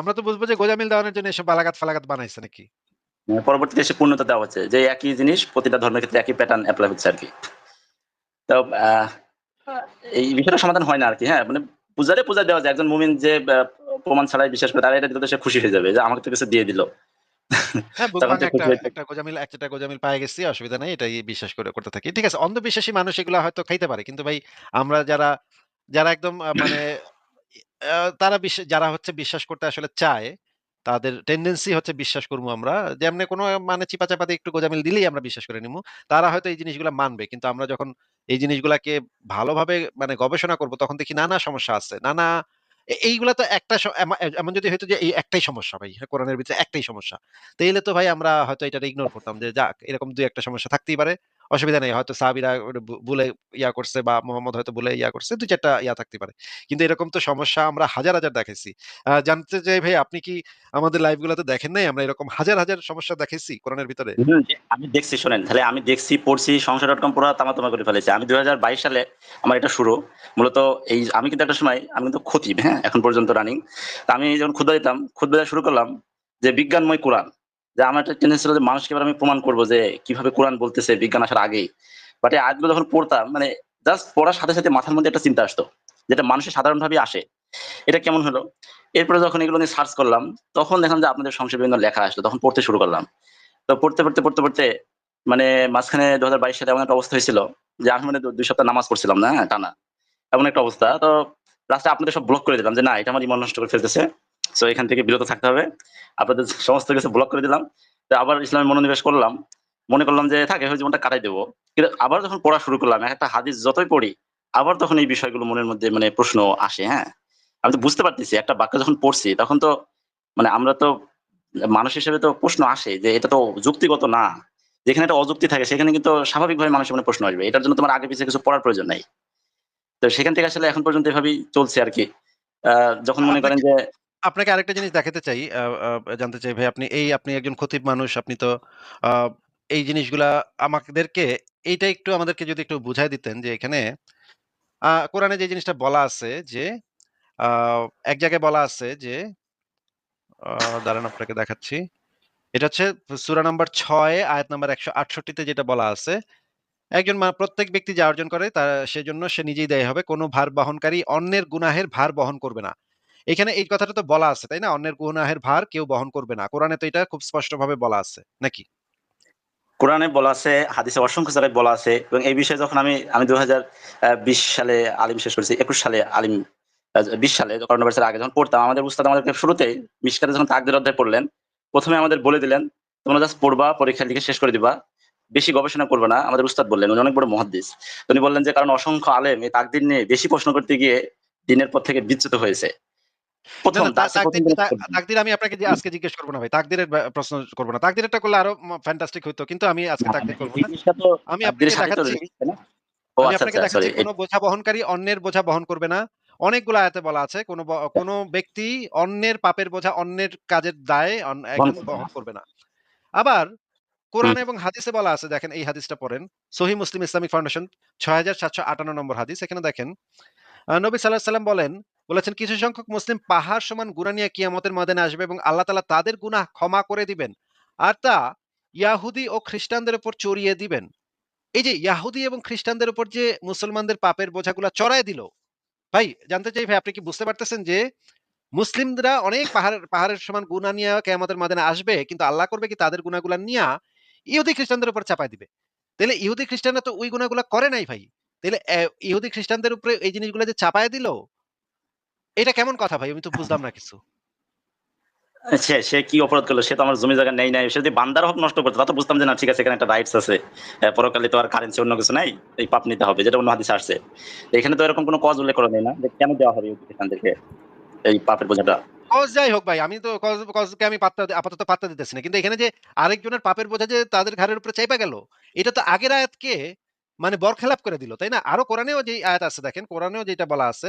আমরা তো বুঝব যে গোঁজামিল দেওয়ানোর জন্য এসব বালাগাত ফালাগাত বানাইছে নাকি? মানে পরবর্তীতে এসে পূর্ণতা দেওয়া হচ্ছে যে একই জিনিস প্রতিটা ধর্মের ক্ষেত্রে একই প্যাটার্ন এপ্লাই হচ্ছে আরকি। তো এই বিষয়টা সমাধান হয় না আরকি হ্যাঁ? মানে পূজারে পূজা দেওয়া যায়। একজন মুমিন যে প্রমাণ ছাড়াই বিশ্বাস করে তারা এটা দিলে সে খুশি হয়ে যাবে যে আমাকে তো কিছু দিয়ে দিল। হ্যাঁ, তখন বুধবাঙ্গা একটা একটা গোঁজামিল একটা গোঁজামিল পায়ে গেছি অসুবিধা নাই। এটাই বিশ্বাস করে করতে থাকি। ঠিক আছে, অন্ধবিশ্বাসী মানুষ এগুলা হয়তো খাইতে পারে। কিন্তু ভাই আমরা যারা, যারা একদম মানে তারা যারা হচ্ছে বিশ্বাস করতে আসলে চায়, তাদের টেনডেন্সি হচ্ছে বিশ্বাস করব আমরা। যেমনে কোনো মানে চিপা-চাপা দিয়ে একটু গোঁজামিল দিলেই আমরা বিশ্বাস করে নিমু। তারা হয়তো এই জিনিসগুলা মানবে। কিন্তু আমরা যখন এই জিনিসগুলাকে ভালোভাবে মানে গবেষণা করব তখন দেখি নানা সমস্যা আছে। নানা এইগুলা তো একটা এমন যদি হইতো যে এই একটাই সমস্যা ভাই। কোরআনের ভিতরে একটাই সমস্যা। তাইলে তো ভাই আমরা হয়তো এটারে ইগনোর করতাম যে যাক এরকম ২-১ টা সমস্যা থাকতেই পারে। অসুবিধা নেই। হয়তো সাহাবীরা ভুলে ইয়া করছে বা মোহাম্মদ হয়তো ভুলে ইয়া করছে। ২-৪ ইয়া থাকতে পারে। কিন্তু এরকম তো সমস্যা আমরা হাজার, হাজার দেখেছি জানতে চাই ভাই আপনি কি আমাদের লাইভ গুলাতে দেখেন নাই? আমরা এরকম হাজার, হাজার সমস্যা দেখাইছি কোরআনের ভিতরে? আমি দেখছি শোনেন। তাহলে আমি দেখছি, পড়ছি, সংশয়.com পুরা তামা-তামা করে ফেলেছি। আমি ২০২২ সালে আমার এটা শুরু। মূলত এই আমি কিন্তু একটা সময় আমি কিন্তু খতিব, হ্যাঁ? এখন পর্যন্ত রানিং। তো আমি যখন খুতবা দিতাম, দেওয়া শুরু করলাম যে বিজ্ঞানময় কোরআন। যে আমার একটা টেনডেন্সি ছিল যে মানুষকে আমি প্রমাণ করব যে কীভাবে কোরআন বলতেছে বিজ্ঞান আসার আগেই। বাট এই আয়াতগুলো যখন পড়তাম মানে জাস্ট পড়ার সাথে, সাথে মাথার মধ্যে একটা চিন্তা আসতো। যেটা মানুষের সাধারণভাবেই আসে। এটা কেমন হলো? এরপরে যখন এগুলো নিয়ে সার্চ করলাম, তখন দেখলাম যে আপনাদের সংক্ষেপে বিভিন্ন লেখা আসলো। তখন পড়তে শুরু করলাম। তো পড়তে, পড়তে, পড়তে, পড়তে মানে মাঝখানে ২০২২ সালে এমন একটা অবস্থা হয়েছিল যে আমি মানে দুই সপ্তাহ নামাজ পড়ছিলাম না, হ্যাঁ? টানা। এমন একটা অবস্থা। তো লাস্টে আপনাদের সব ব্লক করে দিলাম যে না এটা আমার ইমান নষ্ট করে ফেলতেছে। সো এখান থেকে বিরত থাকতে হবে। আপনাদের সমস্ত কিছু ব্লক করে দিলাম। তো আবার ইসলামে মনোনিবেশ করলাম। মনে করলাম যে থাক এভাবে জীবনটা কাটাই দেব। কিন্তু আবার যখন পড়া শুরু করলাম, একটা হাদিস যতই পড়ি, আবার তখন এই বিষয়গুলো মনের মধ্যে মানে প্রশ্ন আসে, হ্যাঁ? আমি তো বুঝতে পারতেছি একটা বাক্য যখন পড়ছি তখন তো মানে আমরা তো মানুষ হিসেবে তো প্রশ্ন আসে যে এটা তো যুক্তিগত না। যেখানে একটা অযুক্তি থাকে সেখানে কিন্তু স্বাভাবিকভাবে মানুষের মনে প্রশ্ন আসবে। এটার জন্য তোমার আগে পিছে কিছু পড়ার প্রয়োজন নাই। তো সেখান থেকে আসলে এখন পর্যন্ত এভাবেই চলছে আরকি। আ যখন মনে করেন যে আপনাকে আরেকটা জিনিস দেখাতে চাই। জানতে চাই ভাই আপনি এই আপনি একজন খতিব মানুষ। আপনি তো এই জিনিসগুলা আমাদেরকে এইটা একটু আমাদেরকে যদি একটু বুঝায় দিতেন যে এখানে কোরআনে যে জিনিসটা বলা আছে যে এক জায়গায় বলা আছে যে দাঁড়ান আপনাকে দেখাচ্ছি। এটা হচ্ছে সূরা নাম্বার ৬ আয়াত নাম্বার ১৬৮ তে যেটা বলা আছে, একজন প্রত্যেক ব্যক্তি যা অর্জন করে তা সেজন্য সে নিজেই দায়ী হবে। কোন ভার বহনকারী অন্যের গুনাহের ভার বহন করবে না। এখানে এই কথাটা তো বলা আছে, তাই না? অন্যের গুনাহের ভার কেউ বহন করবে না। কোরআনে তো এটা খুব স্পষ্টভাবে বলা আছে, নাকি? কোরআনে বলা আছে, হাদিসে অসংখ্য জায়গায় বলা আছে এবং এই বিষয়ে যখন আমি আমি ২০২০ সালে আলিম শেষ করেছি। ২১ সালে আলিম ২০ সালে করোনা ভাইরাসের আগে যখন পড়তাম আমাদের উস্তাদ আমাদেরকে শুরুতেই মিশকাতে যখন তাকদীর অধ্যায় পড়লেন, প্রথমে আমাদের বলে দিলেন, "তোমরা জাস্ট পড়বা, পরীক্ষা লিখে শেষ করে দিবা। বেশি গবেষণা করবে না।" আমাদের উস্তাদ বললেন। উনি অনেক বড় মুহাদ্দিস। উনি বললেন যে, "কারণ অসংখ্য আলেম এই তাকদীর নিয়ে বেশি প্রশ্ন করতে গিয়ে দিনের পর থেকে বিচ্যুত হয়েছে।" তাকদীর আমি আপনাকে যে আজকে জিজ্ঞেস করব না ভাই। তাকদীরের প্রশ্ন করব না। তাকদীরেরটা করলে আরও ফ্যান্টাস্টিক হইতো। কিন্তু আমি আজকে তাকদীর করব না। আমি আপনাকে দেখাচ্ছি আমি আচ্ছা, আপনাকে আচ্ছা দেখাচ্ছি কোন বোঝা বহনকারী অন্যের বোঝা বহন করবে না। অনেকগুলো আয়াতে বলা আছে কোন ব কোন ব্যক্তি অন্যের পাপের বোঝা অন্যের কাজের দায়ে অন বহন করবে না। আবার কোরআন এবং হাদিসে বলা আছে দেখেন এই হাদিসটা পড়েন। সহিহ মুসলিম ইসলামিক ফাউন্ডেশন ৬৭৫৮ নম্বর হাদিস। এখানে দেখেন নবী সাঃ সাল্লাম বলেন, বলেছেন কিছু সংখ্যক মুসলিম পাহাড় সমান গুনাহ নিয়ে কিয়ামতের ময়দানে আসবে এবং আল্লাহ তাআলা তাদের গুনাহ ক্ষমা করে দিবেন। আর তা ইয়াহুদী ও খ্রিস্টানদের উপর চড়িয়ে দিবেন। এই যে ইয়াহুদী এবং খ্রিস্টানদের উপর যে মুসলমানদের পাপের বোঝাগুলা চড়ায় দিল। ভাই জানতে চাই ভাই আপনি কি বুঝতে পারতেছেন যে মুসলিমরা অনেক পাহাড়ের পাহাড়ের সমান গুনাহ নিয়ে কিয়ামতের ময়দানে আসবে কিন্তু আল্লাহ করবে কি তাদের গুনাহগুলা নিয়ে ইহুদি খ্রিস্টানদের উপর চাপায় দিবে। তাহলে ইহুদি খ্রিস্টানরা তো ওই গুনাহগুলা করে নাই ভাই। তাহলে ইহুদি খ্রিস্টানদের উপরে এই জিনিসগুলা যে চাপায় দিল, এটা কেমন কথা ভাই? আমি তো বুঝলাম না কিছু। সে সে কি অপরাধ করল? সে তো আমার জমি জায়গা নেয় নাই। সে যদি বান্দার হক নষ্ট করত তো বুঝতাম যে না ঠিক আছে এখানে একটা রাইটস আছে। পরকালে তো আর কারেন্সি অন্য কিছু নাই। এই পাপ নিতে হবে। যেটা অন্য হাদিসে আসছে। এখানে তো এরকম কোন কজ উল্লেখ করা নেই না যে কেন দেওয়া হবে ইহুদি খ্রিস্টানদেরকে এই পাপের বোঝাটা? কজ যাই হোক ভাই, আমি তো কজ কজকে আমি পাত্তা আপাতত পাত্তা দিতেছি না। কিন্তু এখানে যে আরেকজনের পাপের বোঝা যে তাদের ঘাড়ের উপরে চাইপা গেল, এটা তো আগের আয়াতকে মানে বরখেলাপ করে দিল, তাই না? আরও কোরআনেও যে আয়াত আছে দেখেন, কোরআনেও যেটা বলা আছে,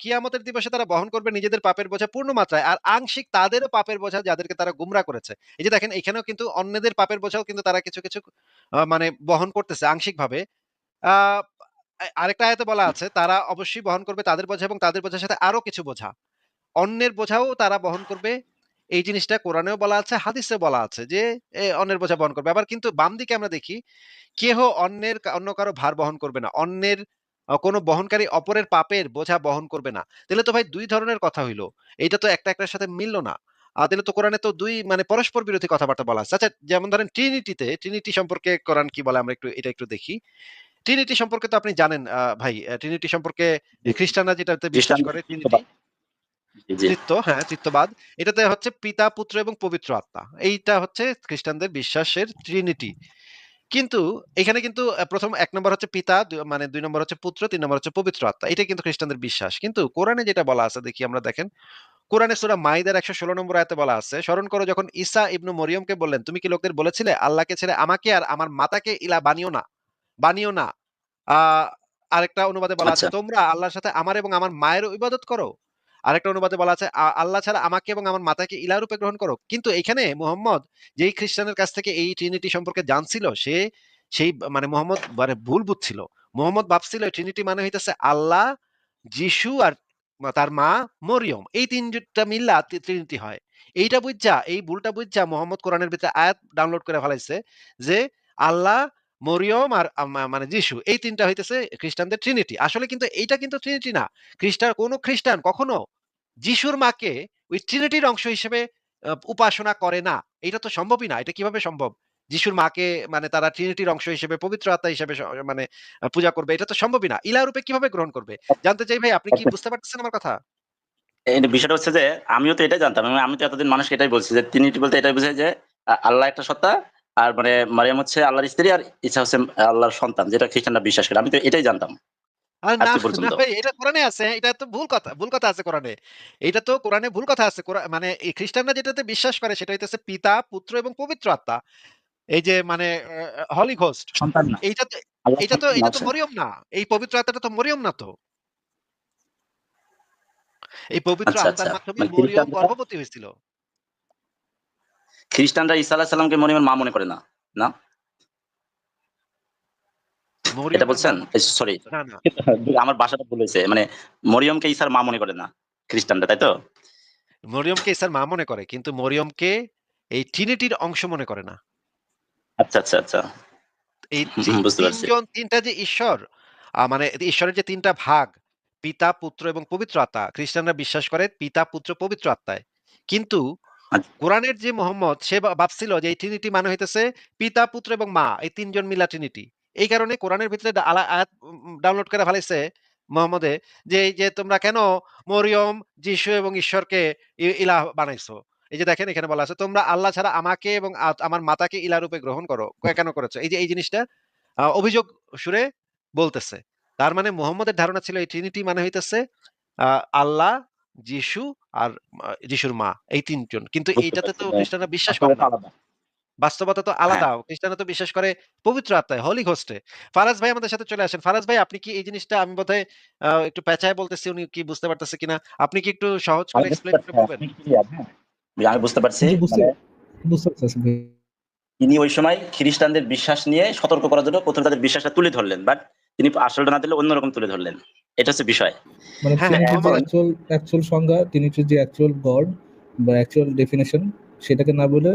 কিয়ামতের দিবসে তারা বহন করবে নিজেদের পাপের বোঝা পূর্ণ মাত্রায়। আর আংশিক তাদেরও পাপের বোঝা যাদেরকে তারা গুমরা করেছে। এই যে দেখেন এখানেও কিন্তু অন্যদের পাপের বোঝাও কিন্তু তারা কিছু, কিছু মানে বহন করতেছে আংশিকভাবে। আরেকটা আয়াতে বলা আছে, তারা অবশ্যই বহন করবে তাদের বোঝা এবং তাদের বোঝার সাথে আরও কিছু বোঝা। অন্যের বোঝাও তারা বহন করবে এই জিনিসটা কোরআনেও বলা আছে হাদিসে বলা আছে যে অন্যের বোঝা বহন করবে আবার কিন্তু বাম দিকে আমরা দেখি কেহ অন্যের অন্য কারও ভার বহন করবে না অন্যের কোনো বহনকারী অপরের পাপের বোঝা বহন করবে না। তাহলে তো ভাই দুই ধরনের কথা হইল। এইটা তো একটা একটার সাথে মিললো না। তাহলে তো কোরআনে তো দুই মানে পরস্পর বিরোধী কথাবার্তা বলা আছে। আচ্ছা যেমন ধরেন ট্রিনিটিতে ট্রিনিটি সম্পর্কে কোরআন কি বলে? আমরা একটু এটা একটু দেখি। ট্রিনিটি সম্পর্কে তো আপনি জানেন আহ, ভাই ট্রিনিটি সম্পর্কে খ্রিস্টানরা যেটাতে বিশ্বাস করে ট্রিনিটি জি তৃত্ব হ্যাঁ তৃত্ববাদ এটাতে হচ্ছে পিতা পুত্র এবং পবিত্র আত্মা। এইটা হচ্ছে খ্রিস্টানদের বিশ্বাসের ট্রিনিটি কিন্তু এখানে কিন্তু প্রথম এক নম্বর হচ্ছে পিতা মানে দুই নম্বর হচ্ছে পুত্র তিন নম্বর হচ্ছে পবিত্র আত্মা। এটা কিন্তু খ্রিস্টানদের বিশ্বাস। কিন্তু কোরআনে যেটা বলা আছে দেখি আমরা দেখেন কোরআনে সুরা মাইদার একশো ষোলো নম্বর আয়তে বলা আছে স্মরণ করো যখন ঈসা ইবনু মরিয়মকে বললেন তুমি কি লোকদের বলেছিলে আল্লাহকে ছেড়ে আমাকে আর আমার মাতাকে ইলা বানিও না? বানিও না? আহ আরেকটা অনুবাদে বলা আছে আচ্ছা। তোমরা আল্লাহর সাথে আমার এবং আমার মায়েরও ইবাদত করো? আরেকটা অনুবাদে বলা আছে আল্লাহ ছাড়া আমাকে এবং আমার মাতাকে ইলা রূপে গ্রহণ করো কিন্তু এখানে মোহাম্মদ যেই খ্রিস্টানের কাছ থেকে এই ট্রিনিটি সম্পর্কে জানছিল, সে সেই মানে মোহাম্মদ মানে ভুল বুঝছিল। মোহাম্মদ ভাবছিল ট্রিনিটি মানে হইতেছে আল্লাহ, যিশু আর তার মা মরিয়ম। এই তিনটা মিল্লা ট্রিনিটি হয়। এইটা বুঝছা এই ভুলটা বুঝছা মোহাম্মদ কোরআনের ভিতরে আয়াত ডাউনলোড করে ফেলাইছে যে আল্লাহ, মরিয়ম আর মানে যিশু, এই তিনটা হইতেছে খ্রিস্টানদের ট্রিনিটি আসলে কিন্তু এইটা কিন্তু ট্রিনিটি না। খ্রিস্টান, কোন খ্রিস্টান কখনো যিশুর মাকে ওই ট্রিনিটির অংশ হিসেবে উপাসনা করে না। এটা তো সম্ভবই না। এটা কীভাবে সম্ভব? যিশুর মাকে মানে তারা ট্রিনিটির অংশ হিসেবে পবিত্র আত্মা হিসেবে মানে পূজা করবে এটা তো সম্ভবই না। ইলা রূপে কীভাবে গ্রহণ করবে? জানতে চাই ভাই আপনি কি বুঝতে পারতেছেন আমার কথা? বিষয়টা হচ্ছে যে আমিও তো এটাই জানতাম আমি তো এতদিন মানুষকে এটাই বলছি যে তিনি বলতে এটাই বোঝায় যে আল্লাহ একটা সত্তা আর মানে মারিয়াম হচ্ছে আল্লাহর স্ত্রী আর ইচ্ছা হচ্ছে আল্লাহর সন্তান যেটা খ্রিস্টানরা বিশ্বাস করে। আমি তো এটাই জানতাম। আর না না ভাই এটা কোরআনে আছে এটা তো ভুল কথা ভুল কথা আছে কোরআনে। এটা তো কোরআনে ভুল কথা আছে মানে এই খ্রিস্টানরা যেটাতে বিশ্বাস করে সেটা হইতেছে পিতা পুত্র এবং পবিত্র আত্মা। এই যে মানে হলি ঘোস্ট সন্তান না। এইটা তো এটা তো এটা তো মরিয়ম না। এই পবিত্র আত্মাটা তো মরিয়ম না তো। এই পবিত্র আচ্ছা, আত্মার আচ্ছা। মাধ্যমে মানে মরিয়ম গর্ভবতী হয়েছিল। খ্রিস্টানরা ঈসা আলাহ সাল্লামকে মরিয়মের মা মনে করে না না? এটা বলছেন? সরি আমার বাসাটা ভুল হয়েছে। মানে মরিয়মকে ঈসার মা মনে করে না খ্রিস্টানরা তাই তো? মরিয়মকে ইসার মা মনে করে কিন্তু মরিয়মকে এই ট্রিনিটির অংশ মনে করে না। আচ্ছা আচ্ছা আচ্ছা। এই। তিনজন তিনটা যে ঈশ্বর মানে ঈশ্বরের যে তিনটা ভাগ পিতা পুত্র এবং পবিত্র আত্মা খ্রিস্টানরা বিশ্বাস করে পিতা পুত্র পবিত্র আত্মায়। কিন্তু আচ্ছা। কোরআনের যে মোহাম্মদ সে ভাবছিল যে এই ট্রিনিটি মানে হইতেছে পিতা পুত্র এবং মা এই তিনজন মিলা ট্রিনিটি এই কারণে কোরআনের ভিতরে আয়াত ডাউনলোড করে ফেলাইছে মোহাম্মদে যে এই যে তোমরা কেন মরিয়ম যিশু এবং ঈশ্বরকে ই- ইলাহ বানাইছো? এই যে দেখেন এখানে বলা আছে তোমরা আল্লাহ ছাড়া আমাকে এবং আমার মাতাকে ইলা রূপে গ্রহণ করো। কেন করেছ? এই যে এই জিনিসটা অভিযোগ সুরে বলতেছে। তার মানে মোহাম্মদের ধারণা ছিল এই ট্রিনিটি মানে হইতেছে আহ, আল্লাহ যিশু আর যিশুর মা এই তিনজন। কিন্তু এইটাতে তো খ্রিস্টানরা বিশ্বাস করে না। বাস্তবতা তো আলাদা। খ্রিস্টানরা তো বিশ্বাস করে পবিত্র আত্মায় হলি ঘোস্টে ফারাজ ভাই আমাদের সাথে চলে আসেন। ফারাজ ভাই আপনি কি এই জিনিসটা আমি বোধহয় একটু পেঁচায় বলতেছি উনি কি বুঝতে পারতেছে কিনা? আপনি কি একটু সহজ করে আমি বুঝতে এক্সপ্লেন করে পারছি, বলবেন? আপনি clear, হ্যাঁ? আমি বুঝতে পারছি জি, বুঝতে মানে বুঝতে পারছি ভাই। তিনি ওই সময় খ্রিস্টানদের বিশ্বাস নিয়ে সতর্ক করার জন্য প্রথমে তাদের বিশ্বাসটা তুলে ধরলেন বাট তিনি আসলটা না দিলে অন্যরকম তুলে ধরলেন। এটা হচ্ছে বিষয়। মানে হ্যাঁ, ট্রিনিটির যে অ্যাকচুয়াল অ্যাকচুয়াল সংজ্ঞা ট্রিনিটির যে অ্যাকচুয়াল গড বা অ্যাকচুয়াল ডেফিনেশন সেটাকে না বলে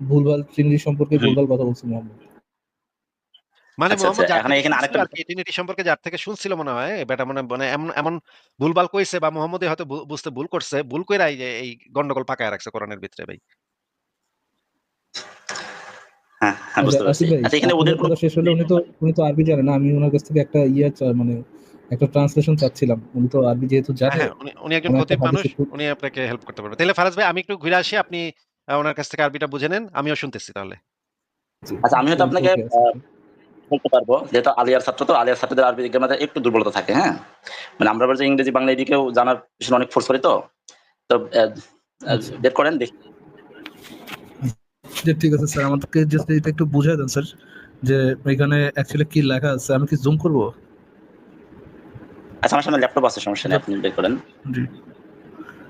ভুলভাল ট্রিনিটি সম্পর্কে। ভুলভাল কথা বলছে মোহাম্মদ। মানে আচ্ছা, মোহাম্মদ আচ্ছা, সম্পর্কে যার থেকে শুনছিল মনে হয় বেটা মনে মানে এমন এমন ভুলভাল কইছে বা মোহাম্মদে হয়তো বুঝতে ভুল করছে ভুল কইরা যে এই গন্ডগোল পাকায় রাখছে কোরআনের ভিতরে ভাই। হ্যাঁ হ্যাঁ বুঝতে পারছি। ভাই, এখানে ওদের আপনার কথা শেষ হলে উনি তো উনি তো আরবি জানে না আমি ওনার কাছ থেকে একটা ইয়ে মানে একটা ট্রান্সলেশন চাচ্ছিলাম। উনি তো আরবি যেহেতু জানে হ্যাঁ উনি উনি একজন মানুষ উনি আপনাকে হেল্প করতে পারবেন তাহলে ফারাজ ভাই আমি একটু ঘুরে আসি আপনি ওনার কাছ থেকে আরবিটা বুঝে নেন আমিও শুনতেছি তাহলে। আচ্ছা, আমিও হয়তো আপনাকে, বলতে পারব যেহেতু আলিয়ার ছাত্র তো আলিয়ার ছাত্রদের আরবি দিকের একটু দুর্বলতা থাকে হ্যাঁ? মানে আমরা যে ইংরেজি বাংলা এদিকেও জানার পিছনে অনেক ফোর্স করি তো। তো আচ্ছা। বের করেন দেখি। যে ঠিক আছে স্যার আমাদেরকে জাস্ট এটা একটু বুঝাই দেন স্যার যে এখানে অ্যাকচুয়ালি কি লেখা আছে আমি কি জুম করব? আচ্ছা আমার সামনে ল্যাপটপ আছে সমস্যা নেই আপনি বের করেন। জি।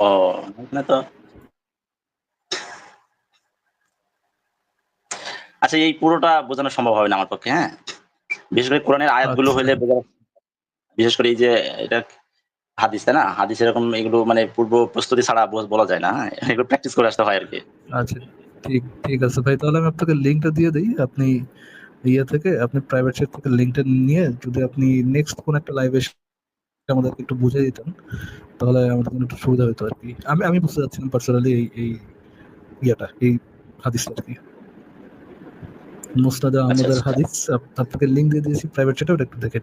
ও এখানে তো আচ্ছা এই পুরোটা বোঝানো সম্ভব হবে না আমার পক্ষে হ্যাঁ? বিশেষ করে কোরআনের আয়াতগুলো আচ্ছা। হইলে বিশেষ করে এই যে এটা হাদিস তাই না? হাদিস এরকম এগুলো মানে পূর্ব প্রস্তুতি ছাড়া বলা যায় না হ্যাঁ? এগুলো প্র্যাকটিস করে আসতে হয় আর কি। আচ্ছা ঠিক ঠিক আছে। ভাই তাহলে আমি আপনাকে লিঙ্কটা দিয়ে দিই। আপনি ইয়ে থেকে আপনি প্রাইভেট সেট থেকে লিঙ্কটা নিয়ে যদি আপনি নেক্সট কোন একটা লাইভে আমাদেরকে একটু বুঝিয়ে দিতেন তাহলে আমাদের জন্য একটু সুবিধা হতো আর কি। আমি আমি বুঝতে চাচ্ছিলাম পার্সোনালি এই এই ইয়েটা এই হাদিসটা আর কি। মুসনাদ আমাদের আচ্ছা। হাদিস আপনাকে লিঙ্ক দিয়ে দিয়েছি প্রাইভেট সেটা ওটা একটু দেখে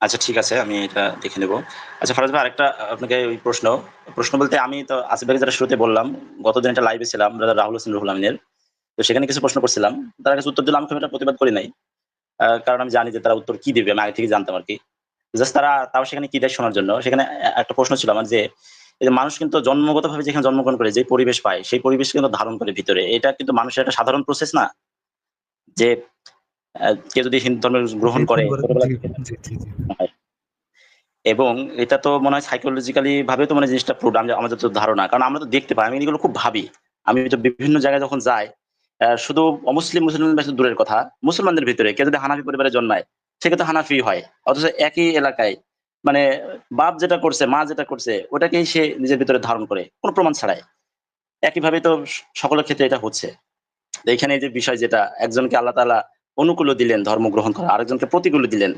আচ্ছা ঠিক আছে আমি এটা দেখে নেব। আচ্ছা ফরাজ ভাই আরেকটা আপনাকে ওই প্রশ্ন। প্রশ্ন বলতে আমি তো আসিফ ভাইকে যেটা শুরুতে বললাম গতদিন একটা লাইভে ছিলাম ব্রাদার রাহুল হোসেন রুহুল আমিনের। তো সেখানে কিছু প্রশ্ন করছিলাম। তারা কাছে উত্তর দিলাম আমি একটা প্রতিবাদ করি নাই। কারণ আমি জানি যে তারা উত্তর কি দিবে আমি আগে থেকে জানতাম আর কি। জাস্ট তারা তাও সেখানে কি দেয় শোনার জন্য সেখানে একটা প্রশ্ন ছিল আমার যে এই যে মানুষ কিন্তু জন্মগতভাবে যেখানে জন্মগ্রহণ করে যে পরিবেশ পায় সেই পরিবেশ কিন্তু ধারণ করে ভিতরে। এটা কিন্তু মানুষের একটা সাধারণ প্রসেস না? যে কেউ যদি হিন্দু ধর্ম গ্রহণ করে। এবং এটা তো মনে হয় সাইকোলজিক্যালি ভাবে তো মানে জিনিসটা প্রুভ আমাদের তো ধারণা। কারণ আমরা তো দেখতে পাই আমি এগুলো খুব ভাবি। আমি তো বিভিন্ন জায়গায় যখন যাই শুধু অমুসলিম মুসলিম দূরের কথা মুসলমানদের ভিতরে কেউ যদি হানাফি পরিবারে জন্মায় সেক্ষেত্রে হানাফি হয়। অথচ একই এলাকায় মানে বাপ যেটা করছে, মা যেটা করছে, ওটাকেই সে নিজের ভিতরে ধারণ করে। কোনো প্রমাণ ছাড়াই। একইভাবে তো সকলের ক্ষেত্রে এটা হচ্ছে। তো এখানে যে বিষয় যেটা, একজনকে আল্লাহ তাআলা অনুকূল দিলেন, ধর্ম গ্রহণ করা, আরেকজনকে প্রতিকূল দিলেন।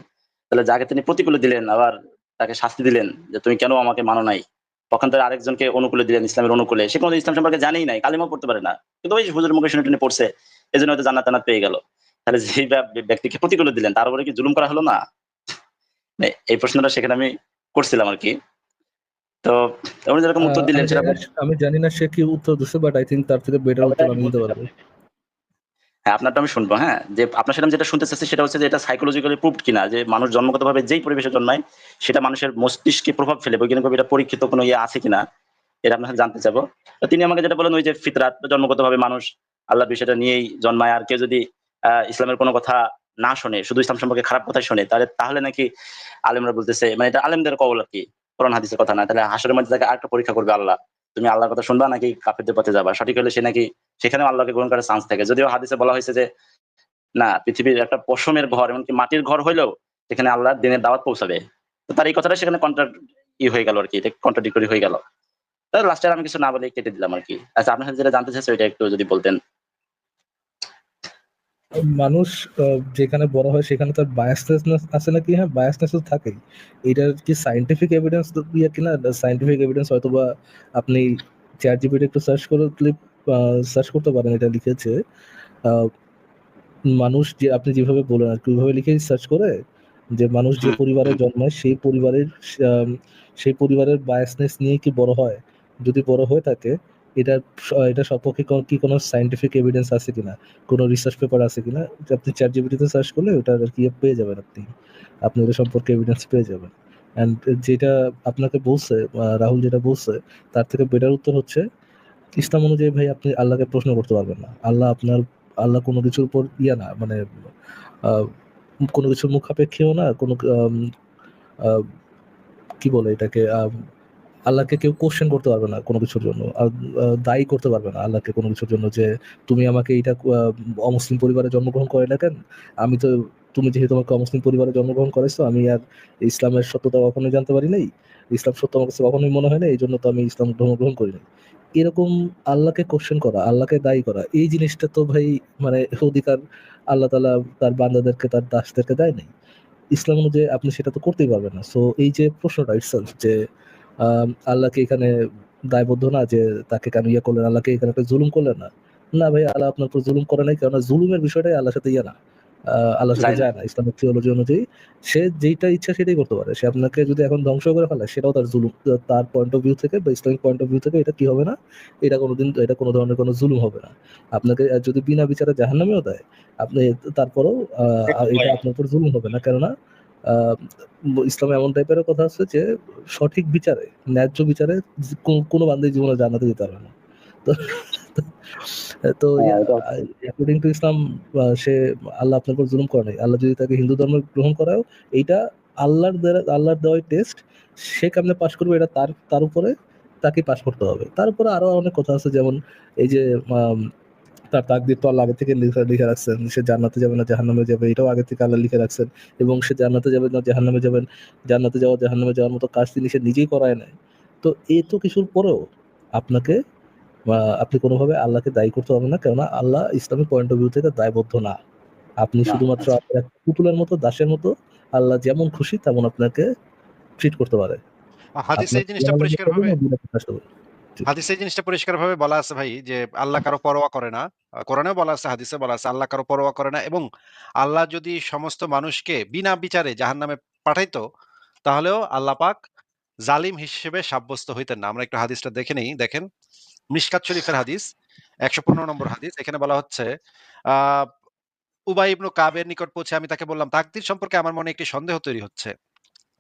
তাহলে যাকে তিনি প্রতিকূল দিলেন, আবার তাকে শাস্তি দিলেন, যে তুমি কেন আমাকে মানো নাই? তখন তার আরেকজনকে অনুকূলে দিলেন ইসলামের অনুকূলে। সে কোনো ইসলাম সম্পর্কে জানেই নাই, কালিমাও পড়তে পারে না। কিন্তু ওই হুজুর মুখে শুনে টুনে পড়ছে এই জন্য হয়তো জান্নাত টান্নাত পেয়ে গেল। তাহলে যে ব্যক্তিকে প্রতিকূল দিলেন, তার উপরে কি জুলুম করা হলো না? এই প্রশ্নটা সেখানে আমি করছিলাম আর কি তো উনি যেরকম উত্তর দিলেন আমি সেটা জানি না- আমি জানি না সে কি উত্তর দিচ্ছে বাট আই থিঙ্ক তার থেকে বেটার উত্তর আমি দিতে পারব। হ্যাঁ আপনারটা আমি শুনব হ্যাঁ। যে আপনার সেটা যেটা শুনতে চাচ্ছি সেটা হচ্ছে যে এটা সাইকোলজিক্যালি প্রুভড কিনা যে মানুষ জন্মগতভাবে যেই পরিবেশে জন্মায় সেটা মানুষের মস্তিষ্কে প্রভাব ফেলে বৈজ্ঞানিকভাবে এটা পরীক্ষিত কোনো ইয়ে আছে কিনা এটা আপনার জানতে চাবো। তো তিনি আমাকে যেটা বলেন ওই যে ফিতরাত জন্মগতভাবে মানুষ আল্লাহর বিষয়টা নিয়েই জন্মায় আর কেউ যদি আহ, ইসলামের কোনো কথা না শোনে, শুধু ইসলাম সম্পর্কে খারাপ কথা শোনে, তাহলে তাহলে নাকি আলেমরা বলতেছে মানে এটা আলেমদের কবল আর কি, কোরআন হাদিসের কথা না, তাহলে হাসরের মধ্যে তাকে আরেকটা পরীক্ষা করবে আল্লাহ। তুমি আল্লাহর কথা শুনবা নাকি কাফেরদের পথে যাবা? সঠিক হলে সে নাকি, সেখানেও আল্লাহকে গ্রহণ করার চান্স থাকে। যদিও হাদিসে বলা হয়েছে যে, না, পৃথিবীর একটা পশমের ঘর, এমনকি মাটির ঘর হইলেও সেখানে আল্লাহ দিনের দাওয়াত পৌঁছাবে। তো তার এই কথাটা সেখানে কন্ট্রাক্ট ই হয়ে গেল আর কি, এটা কন্ট্রাডিক্টরি হয়ে গেল। লাস্টে আমি কিছু না বলে কেটে দিলাম আর কি। আচ্ছা আপনার সাথে যেটা জানতে চাইছে ওইটা একটু যদি বলতেন। মানুষ যেখানে বড় হয় সেখানে তার বায়াসনেস আছে নাকি? হ্যাঁ বায়াসনেস তো থাকেই। এটার কি সাইন্টিফিক এভিডেন্স ইয়ে কিনা? সাইন্টিফিক এভিডেন্স হয়তো বা আপনি চ্যাট জিপিটি একটু সার্চ করে সার্চ করতে পারেন, এটা লিখেছে। মানুষ যে, আপনি যেভাবে বলেন আর কি, ওইভাবে লিখে সার্চ করে যে মানুষ যে পরিবারে জন্মায়, সেই পরিবারের সেই পরিবারের বায়াসনেস নিয়ে কি বড় হয়? যদি বড় হয়ে থাকে এটা এটা সপক্ষে কি কোনো সাইন্টিফিক এভিডেন্স আছে কিনা? কোনো রিসার্চ পেপার আছে কিনা? আপনি চ্যাট জিপিটিতে সার্চ করলে ওটা আর কি পেয়ে যাবেন আপনি। আপনি ওটা সম্পর্কে এভিডেন্স পেয়ে যাবেন। অ্যান্ড যেটা আপনাকে বলছে রাহুল যেটা বলছে, তার থেকে বেটার উত্তর হচ্ছে, ইসলাম অনুযায়ী ভাই আপনি আল্লাহকে প্রশ্ন করতে পারবেন না। আল্লাহ আপনার, আল্লাহ কোনো কিছুর উপর ইয়া না মানে কোনো কিছুর মুখাপেক্ষীও না, কোনো কি বলে এটাকে আল্লাহকে কেউ কোশ্চেন করতে পারবে না কোনো কিছুর জন্য। দায়ী করতে পারবে না আল্লাহকে কোনো কিছুর জন্য যে, তুমি আমাকে এইটা অমুসলিম পরিবারে জন্মগ্রহণ করে না আমি তো, তুমি যেহেতু আমাকে অমুসলিম পরিবারে জন্মগ্রহণ করেছ, আমি আর ইসলামের সত্যতা কখনোই জানতে পারি নাই। ইসলাম সত্য আমার কাছে কখনোই মনে হয় না এই জন্য তো আমি ইসলাম ধর্ম গ্রহণ করি নাই। এরকম আল্লাহকে কোশ্চেন করা, আল্লাহকে দায়ী করা, এই জিনিসটা তো ভাই মানে অধিকার আল্লাহ তালা তার বান্দাদেরকে, তার দাসদেরকে দেয় নাই। ইসলাম অনুযায়ী আপনি সেটা তো করতেই পারবেন না। সো এই যে প্রশ্নটা ইটসেলফ যে আল্লাহকে এখানে দায়বদ্ধ না যে তাকে কেন ইয়ে করলেন আল্লাহকে এখানে একটা জুলুম করলেন না। না ভাই আল্লাহ আপনার উপর জুলুম করে নাই কেননা জুলুমের বিষয়টাই আল্লাহর সাথে ইয়ে না। আল্লাহর সাথে যায় না। ইসলামিক থিওলজি অনুযায়ী সে যেইটা ইচ্ছা সেটাই করতে পারে। সে আপনাকে যদি এখন ধ্বংস করে ফেলে সেটাও তার জুলুম তার পয়েন্ট অফ ভিউ থেকে বা ইসলামিক পয়েন্ট অফ ভিউ থেকে এটা কি হবে না? এটা কোনোদিন এটা কোনো ধরনের কোনো জুলুম হবে না। আপনাকে যদি বিনা বিচারে জাহান্নামেও দেয় আপনি তারপরেও আহ, এটা আপনার উপর জুলুম হবে না। কেননা ইসলামে এমন টাইপের কথা আছে যে সঠিক বিচারে ন্যায্য বিচারে কোনো বান্ধব জীবনে জানাতে দিতে পারবে না। তো অ্যাকর্ডিং টু ইসলাম আহ, সে আল্লাহ আপনার উপর জুলুম করে নাই। আল্লাহ যদি তাকে হিন্দু ধর্ম গ্রহণ করাও এইটা আল্লাহর আল্লাহর দেওয়াই টেস্ট সে কেমনে পাশ করবে এটা তার তার উপরে তাকে পাশ করতে হবে। তারপরে আরও অনেক কথা আছে যেমন এই যে আম, তার তাকদির তো আল্লাহ আগে থেকে লিখে লিখে রাখছেন। সে জান্নাতে যাবে না জাহান্নামে যাবে। এটাও আগে থেকে আল্লাহ লিখে রাখছেন। এবং সে জান্নাতে যাবে না জাহান্নামে যাবেন জান্নাতে যাওয়া জাহান্নামে যাওয়ার মতো কাজ তিনি সে নিজেই করায় নেয় তো এই তো কিছুর পরেও আপনাকে বা আপনি কোনোভাবে আল্লাহকে দায়ী করতে পারবেন না কেননা আল্লাহ ইসলামিক পয়েন্ট অফ ভিউ থেকে দায়বদ্ধ না। আপনি শুধুমাত্র আপনার পুতুলের মতো দাসের মতো আল্লাহ যেমন খুশি তেমন আপনাকে ট্রিট করতে পারে। হাদিসে এই জিনিসটা পরিষ্কারভাবে হাদিসে জিনিসটা পরিষ্কারভাবে বলা আছে ভাই যে আল্লাহ কারও পরোয়া করে না। কোরআনেও বলা আছে, হাদিসে বলা আছে আল্লাহ কারও পরোয়া করে না এবং আল্লাহ যদি সমস্ত মানুষকে বিনা বিচারে জাহান্নামে পাঠাইতো তাহলেও আল্লাহ পাক জালিম হিসেবে সাব্যস্ত হইতেন না। আমরা একটু হাদিসটা দেখে নেই। দেখেন মিশকাত শরীফের হাদিস ১১৫ নম্বর হাদিস। এখানে বলা হচ্ছে আহ উবাই ইবনু কাবের নিকট পৌঁছে আমি তাকে বললাম, তাকদির সম্পর্কে আমার মনে একটি সন্দেহ তৈরি হচ্ছে।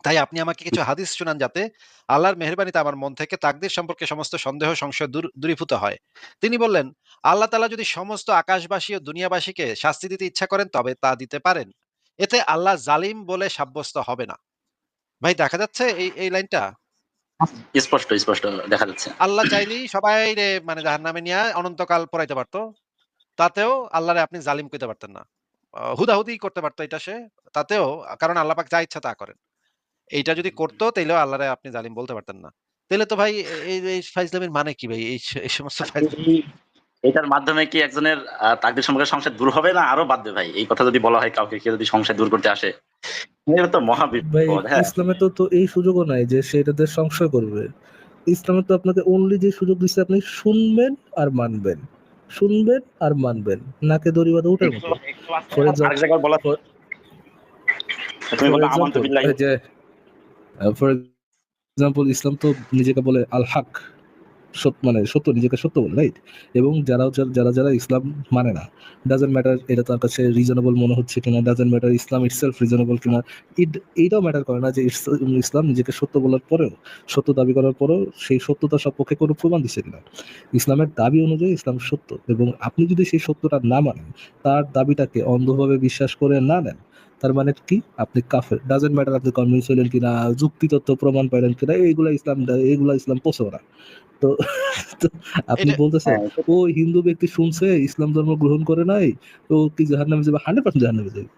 তাই আপনি আমাকে কিছু হাদিস শুনান যাতে আল্লাহর মেহেরবানিতে আমার মন থেকে তাকদীর সম্পর্কে সমস্ত সন্দেহ সংশয় দূর দূরীভূত হয়। তিনি বললেন, আল্লাহ তাআলা যদি সমস্ত আকাশবাসী ও দুনিয়াবাসীকে শাস্তি দিতে ইচ্ছা করেন তবে তা দিতে পারেন। এতে আল্লাহ জালিম বলে সাব্যস্ত হবে না। ভাই দেখা যাচ্ছে এই, এই লাইনটা? স্পষ্ট স্পষ্ট দেখা যাচ্ছে আল্লাহ চাইলেই সবাইরে মানে জাহান্নামে নিয়া অনন্তকাল পোড়াইতে পারত। তাতেও আল্লাহরে আপনি জালিম করতে পারতেন না। হুদাহুদি করতে পারতো এটা সে। তাতেও কারণ আল্লাহ পাক যা ইচ্ছা তা করেন। এইটা যদি করত তাইলেও আল্লাহরে আপনি জালিম বলতে পারতেন না। তাহলে তো ভাই এই, এই ফাইজলামির মানে কি ভাই? এই, এই সমস্ত এটার মাধ্যমে কি একজনের তাকদির সম্পর্কে সংশয় দূর হবে না আরও বাড়বে ভাই? এই কথা যদি বলা হয় কাউকে কেউ যদি সংশয় দূর করতে আসে এটা তো মহা বিপদ হ্যাঁ। ইসলামে তো তো এই সুযোগও নাই যে সে এটাতে সংশয় করবে। ইসলামে তো আপনাকে অনলি যে সুযোগ দিচ্ছে আপনি শুনবেন আর মানবেন। শুনবেন আর মানবেন। নাকে দড়ি বাঁধা উঠের মতো। বলা তুমি বলো আমানতু বিল্লাহি যে ফর এক্সাম্পল ইসলাম তো নিজেকে বলে আল হক সত্য মানে সত্য, নিজেকে সত্য বলে রাইট এবং যারা যারা যারা ইসলাম মানে না ডাজেন্ট ম্যাটার এটা তার কাছে রিজনেবল মনে হচ্ছে কিনা doesn't matter Islam itself reasonable কিনা ইট- এইটাও ম্যাটার করে না যে ইসলাম নিজেকে সত্য বলার পরেও, সত্য দাবি করার পরেও সেই সত্যতা সপক্ষে কোনো প্রমাণ দিচ্ছে কিনা। ইসলামের দাবি অনুযায়ী ইসলাম সত্য, এবং আপনি যদি সেই সত্যটা না মানেন, তার দাবিটাকে অন্ধভাবে বিশ্বাস করে না নেন তার মানে কি? আপনি কাফের। ডাজেন্ট ম্যাটার আপনি কনভিন্স হলেন কিনা যুক্তি তত্ত্ব প্রমাণ পাইলেন কিনা এইগুলা ইসলাম এইগুলা ইসলাম পোষে না। তো তো আপনি বলতেছেন হ্যাঁ, ও হিন্দু ব্যক্তি শুনছে ইসলাম ধর্ম গ্রহণ করে নাই ও কি জাহান্নামে যাবে? হান্ড্রেড পার্সেন্ট জাহান্নামে যাবে।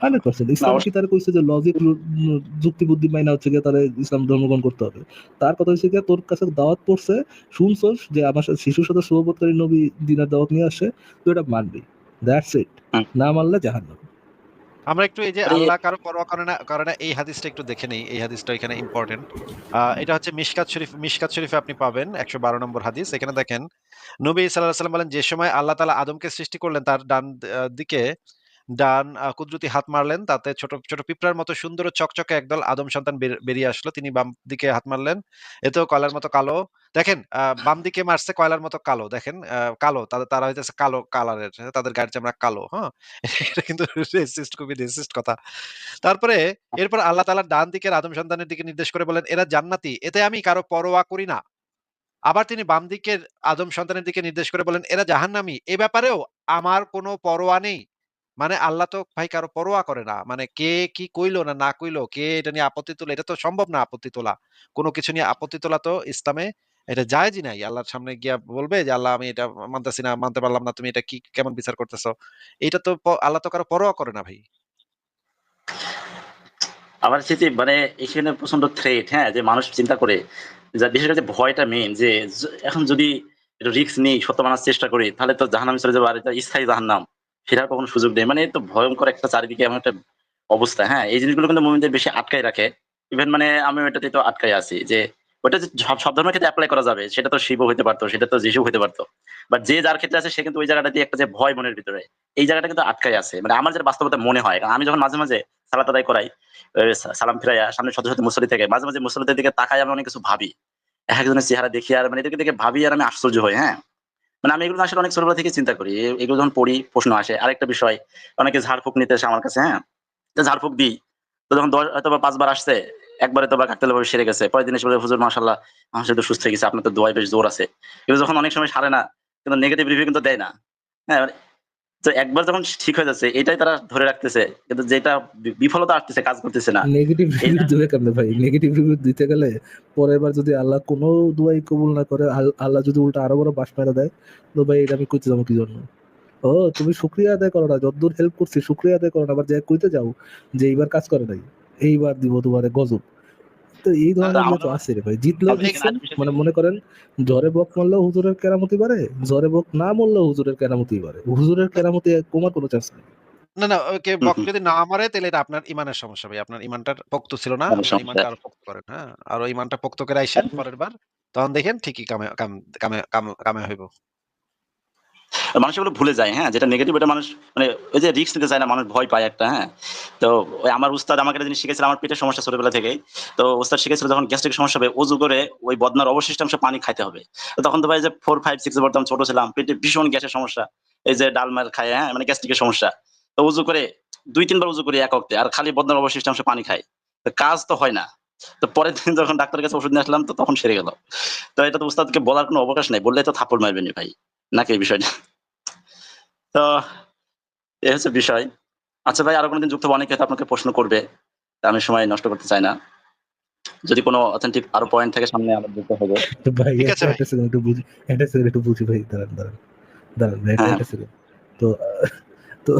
Hundred percent. ইসলাম কি তারা কইছে যে লজিক যুক্তি বুদ্ধি মাইনা হচ্ছে গিয়ে তারা ইসলাম ধর্ম গ্রহণ করতে হবে। তার কথা হচ্ছে গিয়ে তোর কাছে দাওয়াত পড়ছে শুনছস যে আমার সাথে শিশুর সাথে সহবতকারী নবী দিনের দাওয়াত নিয়ে আসে তো এটা মানবি। দ্যাটস ইট না মানলে জাহান্নাম। আমরা একটু এই যে আল্লাহ কারও পরোয়া করে না করে না এই হাদিসটা একটু দেখে নেই এই হাদিসটা এখানে ইম্পর্টেন্ট এটা হচ্ছে মিশকাত শরীফ মিশকাত শরীফে আপনি পাবেন একশো বারো নম্বর হাদিস। এখানে দেখেন নবী সাল্লাহ সাল্লাম বলেন যে সময় আল্লাহ তালা আদমকে সৃষ্টি করলেন তার ডান দিকে ডান কুদরতি হাত মারলেন। তাতে ছোট ছোট পিঁপড়ার মতো সুন্দর চকচকে একদল আদম সন্তান বেরিয়ে আসলো। তিনি বাম দিকে হাত মারলেন। এতেও কয়লার মতো কালো। দেখেন বাম দিকে মারছে কয়লার মতো কালো। দেখেন কালো। তাদের, তারা হইতেছে কালো কালারের। তাদের গাড়ি চামড়া কালো হ্যাঁ? এটা কিন্তু রেসিস্ট খুবই রেসিস্ট কথা। তারপরে এরপর আল্লাহ তাআলা ডান দিকের আদম সন্তানের দিকে নির্দেশ করে বলেন, এরা জান্নাতি। এতে আমি কারও পরোয়া করি না। আবার তিনি বাম দিকের আদম সন্তানের দিকে নির্দেশ করে বলেন, এরা জাহান্নামী। এ ব্যাপারেও আমার কোনো পরোয়া নেই। মানে আল্লাহ তো ভাই কারও পরোয়া করে না। মানে কে কি কইলো না না কইলো, কে এটা নিয়ে আপত্তি তোলা, এটা তো সম্ভব না আপত্তি তোলা। কোনো কিছু নিয়ে আপত্তি তোলা তো ইসলামে এটা জায়েজই নাই। আল্লাহর সামনে গিয়া বলবে যে, আল্লাহ, আমি এটা মানতেছি না, মানতে পারলাম না, তুমি এটা কি, কেমন বিচার করতেছো? এটা তো আল্লাহ তো কারও পরোয়া করে না ভাই। আবার সেটি মানে এখানে প্রচণ্ড থ্রেট হ্যাঁ যে মানুষ চিন্তা করে যা, বিশেষ করে ভয়টা মেন যে এখন যদি রিস্ক নেই, সত্য মানার চেষ্টা করি, তাহলে তো জাহান্নামে চলে যাব আর এটা স্থায়ী জাহান্নাম। ফেরার কখনো সুযোগ নেই মানে তো ভয়ঙ্কর একটা চারিদিকে এমন একটা অবস্থা। হ্যাঁ এই জিনিসগুলো কিন্তু মোমিনদের বেশি আটকায় রাখে। ইভেন মানে আমি ওইটাতে তো আটকায় আছি যে, ওটা যে সব সব ধর্মের ক্ষেত্রে অ্যাপ্লাই করা যাবে, সেটা তো শিব হতে পারতো, সেটা তো যিশু হতে পারতো। বাট যে যার ক্ষেত্রে আছে, সে কিন্তু ওই জায়গাটা দিয়ে একটা যে ভয় মনের ভিতরে। এই জায়গাটা কিন্তু আটকায় আছে। মানে আমার যেটা বাস্তবতা মনে হয়, কারণ আমি যখন মাঝে মাঝে সালাত আদায় করাই সালাম ফিরাইয়া, সামনে শত শত মুসল্লি থেকে, মাঝে মাঝে মুসল্লিদের দিকে তাকাই আমি অনেক কিছু ভাবি। একজনের চেহারা দেখি আর মানে এদেরকে দেখে ভাবি আর আমি আশ্চর্য হই হ্যাঁ। মানে আমি এগুলো আসলে অনেক ছোটবেলা থেকে চিন্তা করি। এগুলো যখন পড়ি, প্রশ্ন আসে। আরেকটা বিষয়, অনেকে ঝাড়ফুঁক নিতে আসে আমার কাছে হ্যাঁ? তো ঝাড়ফুঁক দিই। তো যখন দশ হয়তো পাঁচবার আসছে, একবারে তো বা কাকতালে ভাবে সেরে গেছে। পরের দিন এসে হুজুর মাসাল্লাহ আমার সাথে সুস্থ হয়ে গেছে। আপনার তো দোয়ায় বেশ জোর আছে। কিন্তু যখন অনেক সময় সারে না, কিন্তু নেগেটিভ রিভিউ কিন্তু দেয় না। হ্যাঁ মানে তো একবার যখন ঠিক হয়ে যাচ্ছে এটাই তারা ধরে রাখতেছে কিন্তু যেটা বিফলতা আসতেছে কাজ করতেছে না। নেগেটিভ রিভিউ দেবে কেন ভাই? নেগেটিভ রিভিউ দিতে গেলে পরের বার যদি আল্লাহ কোনো দুয়াই কবুল না করে আল্লাহ যদি উল্টা আরও বড় বাস মেরে দেয় তো ভাই এটা আমি করতে যাব কি জন্য? ও তুমি শুক্রিয়া আদায় করো না যতদূর হেল্প করছি শুক্রিয়া আদায় করো না আবার যাই কইতে যাও যে এইবার কাজ করে নাই এইবার দিব তোমারে গজব। তো এই ধরনের তো আমরা- আছে রে ভাই জিতলেও জিতছেন মানে মনে করেন জ্বরে বক মারলেও হুজুরের কেরামতি বাড়ে জ্বরে বক না মরলেও হুজুরের কেরামতি বাড়ে হুজুরের কেরামতি কমার কোনো চান্স নেই না, না ওকে বক যদি না মারে তাহলে এটা আপনার ইমানের সমস্যা ভাই। আপনার ইমানটার পোক্ত ছিল না। ইমানটা আরও পোক্ত করেন, হ্যাঁ? আরও ইমানটা পোক্ত করে আইসেন পরের বার। তখন দেখেন ঠিকই কামে কাম কামে কামে হইব। মানুষ এগুলো ভুলে যায় হ্যাঁ? যেটা নেগেটিভ এটা মানুষ মানে ওই যে রিস্ক নিতে চায় না, মানুষ ভয় পায় একটা হ্যাঁ? তো ওই আমার উস্তাদ আমাকে জিনিস শিখেছিল, আমার পেটের সমস্যা ছোটবেলা থেকেই। তো উস্তাদ শিখেছিল যখন গ্যাস্ট্রিক সমস্যা হবে অজু করে ওই বদনার অবশিষ্টাংশ পানি খাইতে হবে। তখন তো ভাই যে ফোর ফাইভ সিক্স পড়তাম, ছোট ছিলাম, পেটে ভীষণ গ্যাসের সমস্যা। এই যে ডাল মাল খায় হ্যাঁ? মানে গ্যাস্ট্রিকের সমস্যা। তো উজু করে দুই, তিনবার উজু করি এক অক্টে আর খালি বদনার অবশিষ্ট অবশিষ্টাংশ পানি খাই। তো কাজ তো হয় না। তো পরের দিন যখন ডাক্তারের কাছে ওষুধ নিয়ে আসলাম, তো তখন সেরে গেল। তো এটা তো উস্তাদকে বলার কোনো অবকাশ নাই বললে তো থাপ্পড় মারবেনি ভাই। নাকি এই বিষয়টা? তো এই হচ্ছে বিষয়। আচ্ছা ভাই আরও কোনোদিন যুক্ত হব, অনেকে আপনাকে প্রশ্ন করবে আমি সময় নষ্ট করতে চাই না। যদি কোনো অথেন্টিক আরও পয়েন্ট থেকে সামনে আবার যুক্ত হবে। ভাই ঠিক আছে একটা সেকেন্ড একটু বুঝি একটা সেকেন্ড একটু বুঝি ভাই দাঁড়ান দাঁড়ান দাঁড়ান ভাই একটা- হ্যাঁ। সেকেন্ড তো তো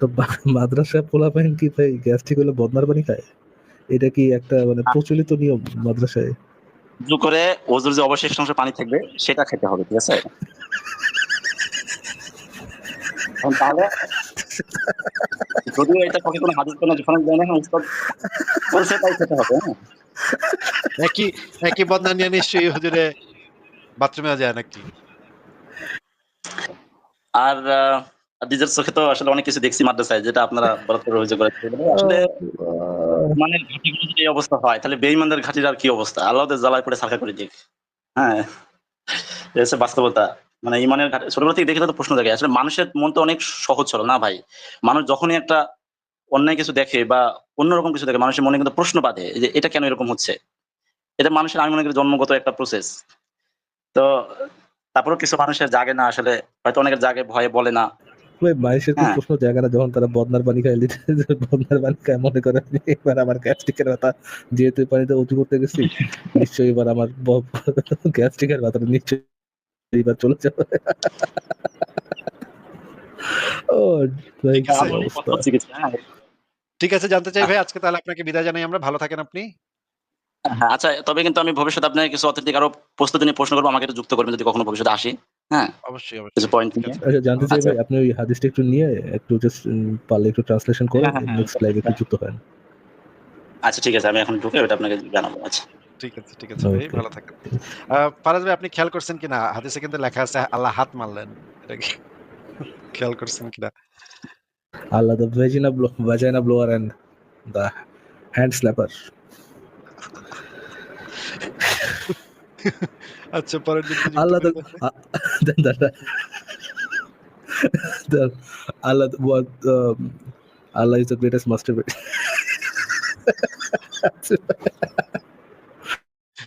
তো মাদ্রাসা পোলাপাইন কি ভাই গ্যাস্ট্রিক হলে বদনার পানি খায়? এটা কি একটা মানে প্রচলিত নিয়ম মাদ্রাসায়? উজু করে ওজুর যে অবশিষ্ট অংশ পানি থাকবে সেটা খেতে হবে ঠিক আছে? তাহলে যদিও এটা পক্ষে কোনো হাদিস কোনো ডিফারেন্স দেয় না উস্তাদ বলছে তাই খেতে হবে হ্যাঁ। একই একই বদনা নিয়ে নিশ্চয়ই হুজুরে বাথরুমে যায় নাকি? আর নিজের চোখে তো আসলে অনেক কিছু দেখছি মাদ্রাসায় যেটা আপনারা বরাদ করে অভিযোগ করেছেন। আসলে মানে ঘাটিগুলো যদি এই অবস্থা হয় তাহলে বেইমানদের ঘাটির আর কি অবস্থা? আল্লাহদের জ্বালায় পড়ে সারখা করে দিক হ্যাঁ। বাস্তবতা। মানে ইমানের ঘাটে ছোটবেলা থেকে দেখে তো প্রশ্ন জাগে। আসলে মানুষের মন তো অনেক সহজ সরল না ভাই? মানুষ যখনই একটা অন্যায় কিছু দেখে বা অন্যরকম কিছু দেখে মানুষের মনে কিন্তু প্রশ্ন বাঁধে যে এটা কেন এরকম হচ্ছে? এটা মানুষের আমি মনে করি জন্মগত একটা প্রসেস তো তারপরেও কিছু মানুষের জাগে না আসলে। হয়তো অনেকের জাগে ভয়ে বলে না। মানুষের কি হ্যাঁ। প্রশ্ন জায়গা না যখন তারা বদনার পানি খায় বদনার পানি খায় মনে করে এবার আমার গ্যাস্ট্রিকের ব্যথা যেহেতু পানিতে উঁচু করতে গেছি নিশ্চয়ই এবার আমার গ্যাস্ট্রিকের ব্যথাটা নিশ্চয়ই এবার চলে যাবে হ্যাঁ ঠিক আছে জানতে চাই ভাই আজকে তাহলে আপনাকে বিদায় জানাই আমরা। ভালো থাকেন আপনি। হ্যাঁ আচ্ছা তবে কিন্তু আমি ভবিষ্যতে আপনাকে কিছু অথেন্টিক আরও প্রস্তুতি নিয়ে প্রশ্ন করব আমাকে একটু যুক্ত করবেন যদি কখনো ভবিষ্যতে আসি হ্যাঁ অবশ্যই। কিছু পয়েন্ট আচ্ছা জানতে চাই আচ্ছা। ভাই আপনি ওই হাদিসটা একটু নিয়ে একটু জাস্ট পারলে একটু ট্রান্সলেশন করে হ্যাঁ। নেক্সট লাইভে একটু যুক্ত হন আচ্ছা ঠিক আছে আমি এখন ঢুকে ওটা আপনাকে জানাব আচ্ছা ঠিক আছে, ঠিক আছে ভাই। ভালো থাকেন। ফারাজ ভাই আপনি খেয়াল করছেন কিনা? হাদিসে কিন্তু লেখা আছে আল্লাহ হাত মারলেন। এটা কি খেয়াল করছেন কিনা? আল্লাহ the vagina blow vagina blower and the hand slapper আচ্ছা পরের দিন আল্লাহ then that the Allah what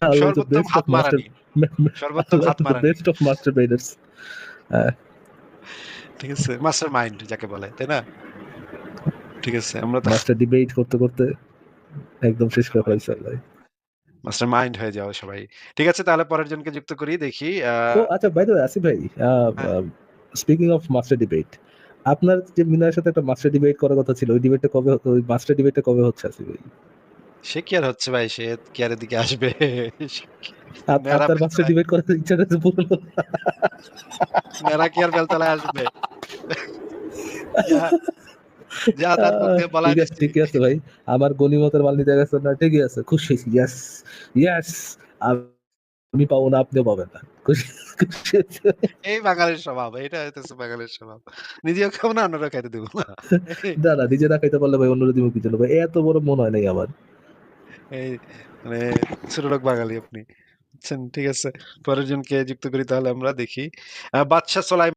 সর্বোত্তম হাত. মারানি। সর্বোত্তম হাত best of ঠিক আছে? মাস্টার মাইন্ড যাকে বলে, তাই না? ঠিক আছে। আমরা মাস্টার ডিবেট করতে করতে একদম শেষ করে ফেলাইছে আল্লাহ। মাস্টার মাইন্ড হয়ে যাও সবাই। ঠিক আছে তাহলে পরের জনকে যুক্ত করি দেখি। আচ্ছা বাই দ্য ওয়ে আসিফ ভাই হ্যাঁ। স্পিকিং অফ মাস্টার ডিবেট আপনার যে মিনার সাথে একটা মাস্টার ডিবেট করার কথা ছিল ওই ডিবেটটা কবে ওই মাস্টার ডিবেটটা কবে হচ্ছে আসিফ ভাই সে কি আর হচ্ছে ভাই? সে কি আর এদিকে আসবে? আপনার ডিবেট করার পূরণ হলো। মেরা কি আর বেলতলায় আসবে? আছে ঠিকই আছে ভাই আমার গনিমতের মাল নিতে গেছে না ঠিকই আছে খুশি ইয়েস ইয়েস আমি পাবো না আপনিও পাবেন না আছি। এই বাঙালির স্বভাব। এটা হইতেছে বাঙালির স্বভাব। নিজেও খাব না অন্যরা খাইতে দেবো না। না না নিজে না খাইতে পারলে ভাই অন্যরা দিব কি জন্য ভাই এত বড় মন হয় নাই আমার এই মানে ছোট লোক বাঙালি আপনি। ঠিক আছে। পরের জনকে যুক্ত করি তাহলে আমরা দেখি। বাদশাহ বাদশা সোলাই